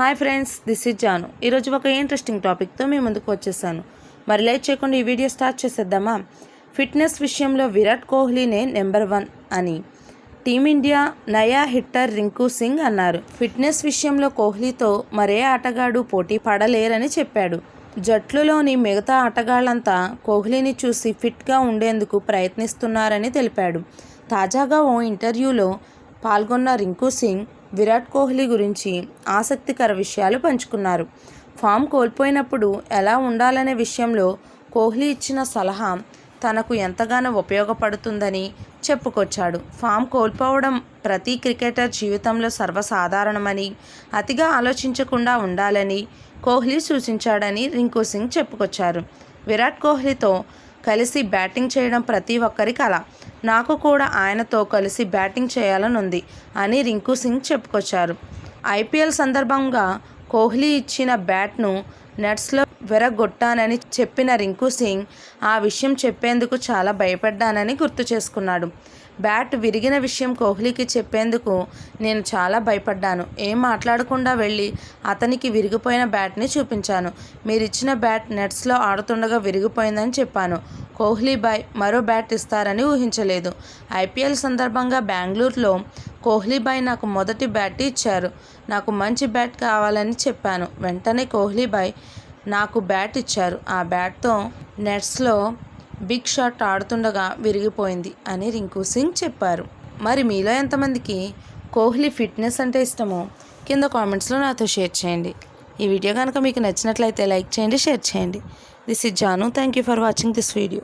Hi friends this is Janu. ఈరోజు ఒక interesting టాపిక్తో మీ ముందుకు వచ్చేసాను. మరి లేట్ చేయకుండా ఈ వీడియో స్టార్ట్ చేసేద్దామా? ఫిట్నెస్ విషయంలో విరాట్ కోహ్లీనే నెంబర్ వన్ అని. టీమిండియా నయా హిట్టర్ రింకు సింగ్ అన్నారు. ఫిట్నెస్ విషయంలో కోహ్లీతో మరే ఆటగాడు పోటీ పడలేరని చెప్పాడు. జట్లులోని మిగతా ఆటగాళ్ళంతా కోహ్లీని చూసి ఫిట్గా ఉండేందుకు ప్రయత్నిస్తున్నారని తెలిపాడు. తాజాగా ఓ ఇంటర్వ్యూలో పాల్గొన్న రింకు సింగ్ విరాట్ కోహ్లీ గురించి ఆసక్తికర విషయాలు పంచుకున్నారు. ఫామ్ కోల్పోయినప్పుడు ఎలా ఉండాలనే విషయంలో కోహ్లీ ఇచ్చిన సలహా తనకు ఎంతగానో ఉపయోగపడుతుందని చెప్పుకొచ్చాడు. ఫామ్ కోల్పోవడం ప్రతి క్రికెటర్ జీవితంలో సర్వసాధారణమని అతిగా ఆలోచించకుండా ఉండాలని కోహ్లీ సూచించాడని రింకు సింగ్ చెప్పుకొచ్చారు. విరాట్ కోహ్లీతో కలిసి బ్యాటింగ్ చేయడం ప్రతి ఒక్కరి కల. నాకు కూడా ఆయనతో కలిసి బ్యాటింగ్ చేయాలని ఉంది అని రింకు సింగ్ చెప్పుకొచ్చారు. ఐపీఎల్ సందర్భంగా కోహ్లీ ఇచ్చిన బ్యాట్ను నెట్స్లో వెరగొట్టానని చెప్పిన రింకు సింగ్ ఆ విషయం చెప్పేందుకు చాలా భయపడ్డానని గుర్తు చేసుకున్నాడు. బ్యాట్ విరిగిన విషయం కోహ్లీకి చెప్పేందుకు నేను చాలా భయపడ్డాను. ఏం మాట్లాడకుండా వెళ్ళి అతనికి విరిగిపోయిన బ్యాట్ని చూపించాను. మీరిచ్చిన బ్యాట్ నెట్స్లో ఆడుతుండగా విరిగిపోయిందని చెప్పాను. కోహ్లీ బాయ్ మరో బ్యాట్ ఇస్తారని ఊహించలేదు. ఐపీఎల్ సందర్భంగా బెంగళూరులో కోహ్లీ బాయ్ నాకు మొదటి బ్యాట్ ఇచ్చారు. నాకు మంచి బ్యాట్ కావాలని చెప్పాను. వెంటనే కోహ్లీ బాయ్ నాకు బ్యాట్ ఇచ్చారు. ఆ బ్యాట్తో నెట్స్లో బిగ్ షాట్ ఆడుతుండగా విరిగిపోయింది అని రింకు సింగ్ చెప్పారు. మరి మీలో ఎంతమందికి కోహ్లీ ఫిట్నెస్ అంటే ఇష్టమో కింద కామెంట్స్లో నాతో షేర్ చేయండి. ఈ వీడియో కనుక మీకు నచ్చినట్లయితే లైక్ చేయండి షేర్ చేయండి. This is Janu. Thank you for watching this video.